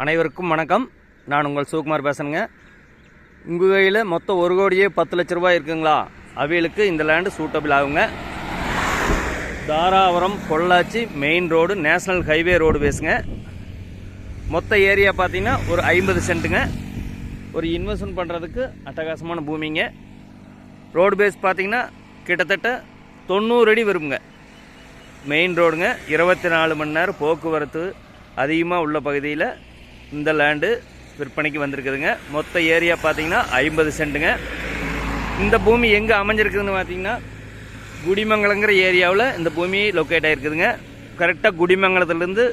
அனைவருக்கும் வணக்கம். நான் உங்கள் சிவகுமார் பேசுகிறேங்க உங்கள் கையில் மொத்தம் ஒரு கோடியே பத்து லட்ச ரூபாய் இருக்குங்களா? அவைகளுக்கு இந்த லேண்டு சூட்டபிள் ஆகுங்க. Dharapuram Pollachi main road national highway road பேசுங்க மொத்த ஏரியா பார்த்தீங்கன்னா ஒரு ஐம்பது சென்ட்டுங்க. ஒரு இன்வெஸ்ட்மெண்ட் பண்ணுறதுக்கு அட்டகாசமான பூமிங்க. ரோடு பேஸ் பார்த்தீங்கன்னா கிட்டத்தட்ட தொண்ணூறு அடி வருங்க. மெயின் ரோடுங்க இருபத்தி நாலு மணி நேரம் போக்குவரத்து அதிகமாக உள்ள பகுதியில் இந்த லேண்டு விற்பனைக்கு வந்திருக்குதுங்க. மொத்த ஏரியா பார்த்தீங்கன்னா ஐம்பது சென்ட்டுங்க இந்த பூமி எங்கே அமைஞ்சிருக்குதுன்னு பார்த்தீங்கன்னா குடிமங்கலங்கிற ஏரியாவில் இந்த பூமி லொக்கேட் ஆகிருக்குதுங்க கரெக்டாக குடிமங்கலத்துலேருந்து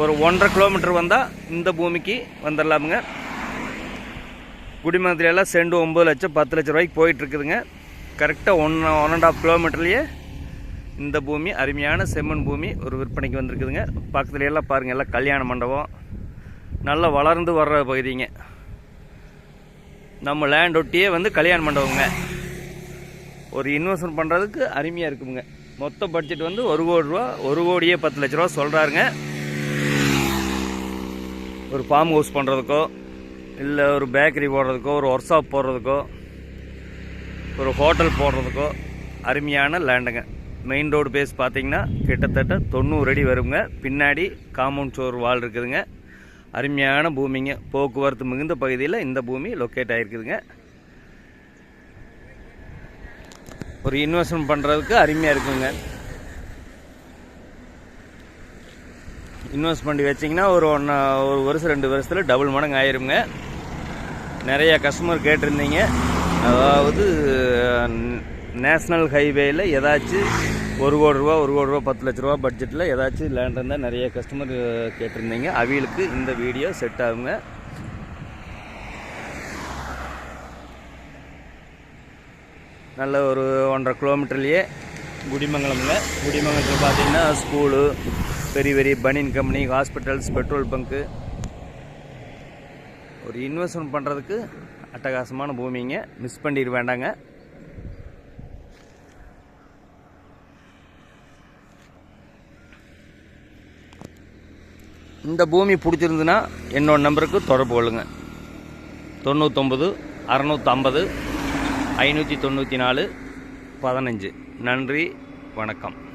ஒரு ஒன்றரை கிலோமீட்டர் வந்தால் இந்த பூமிக்கு வந்துடலாமுங்க குடிமங்கலத்துல எல்லாம் செண்டு ஒம்பது லட்சம் பத்து லட்ச ரூபாய்க்கு போயிட்டுருக்குதுங்க. கரெக்டாக ஒன் ஒன் அண்ட் ஆஃப் கிலோமீட்டர்லேயே இந்த பூமி அருமையான செம்மண் பூமி ஒரு விற்பனைக்கு வந்திருக்குதுங்க. பக்கத்துல எல்லாம் பாருங்கள் எல்லாம் கல்யாண மண்டபம். நல்லா வளர்ந்து வர்ற பகுதிங்க. நம்ம லேண்ட் ஒட்டியே வந்து கல்யாண மண்டபங்க ஒரு இன்வெஸ்ட்மெண்ட் பண்ணுறதுக்கு அருமையாக இருக்குங்க. மொத்த பட்ஜெட் வந்து ஒரு கோடி ரூபா ஒரு கோடியே பத்து லட்ச ரூபா சொல்கிறாருங்க ஒரு ஃபார்ம் ஹவுஸ் பண்ணுறதுக்கோ இல்லை ஒரு பேக்கரி போடுறதுக்கோ ஒரு ஒர்க் ஷாப் போடுறதுக்கோ ஒரு ஹோட்டல் போடுறதுக்கோ அருமையான லேண்டுங்க மெயின் ரோடு பேஸ் பார்த்தீங்கன்னா கிட்டத்தட்ட தொண்ணூறு அடி வருங்க. பின்னாடி காம்பவுண்ட் ஷோர் வால் இருக்குதுங்க. அருமையான பூமிங்க. போக்குவரத்து மிகுந்த பகுதியில் இந்த பூமி லொக்கேட் ஆகிருக்குதுங்க ஒரு இன்வெஸ்ட்மெண்ட் பண்ணுறதுக்கு அருமையாக இருக்குங்க. இன்வெஸ்ட் பண்ணி வச்சிங்கன்னா ஒரு ஒன்று ஒரு வருஷம் ரெண்டு வருஷத்தில் டபுள் மடங்கு ஆயிருங்க. நிறைய கஸ்டமர் கேட்டிருந்தீங்க. அதாவது நேஷ்னல் ஹைவேயில் ஏதாச்சும் ஒரு கோடி ரூபா ஒரு கோடி ரூபா பத்து லட்ச ரூபா பட்ஜெட்டில் ஏதாச்சும் லேண்ட் இருந்தால் நிறைய கஸ்டமர் கேட்டிருந்தீங்க. அவிகளுக்கு இந்த வீடியோ செட் ஆகுங்க. நல்ல ஒரு ஒன்றரை கிலோமீட்டர்லேயே குடிமங்கலம்ங்க. குடிமங்கலத்தில் பார்த்தீங்கன்னா ஸ்கூலு பெரிய பெரிய பனியன் கம்பெனி ஹாஸ்பிட்டல்ஸ் பெட்ரோல் பங்க்கு ஒரு இன்வெஸ்ட்மெண்ட் பண்ணுறதுக்கு அட்டகாசமான பூமிங்க. மிஸ் பண்ணிட வேண்டாங்க. இந்த பூமி பிடிச்சிருந்துன்னா என்னோட நம்பருக்கு தொடர்பு கொள்ளுங்க. தொண்ணூத்தொம்பது அறநூற்றம்பது ஐநூற்றி தொண்ணூற்றி நாலு பதினஞ்சு. நன்றி வணக்கம்.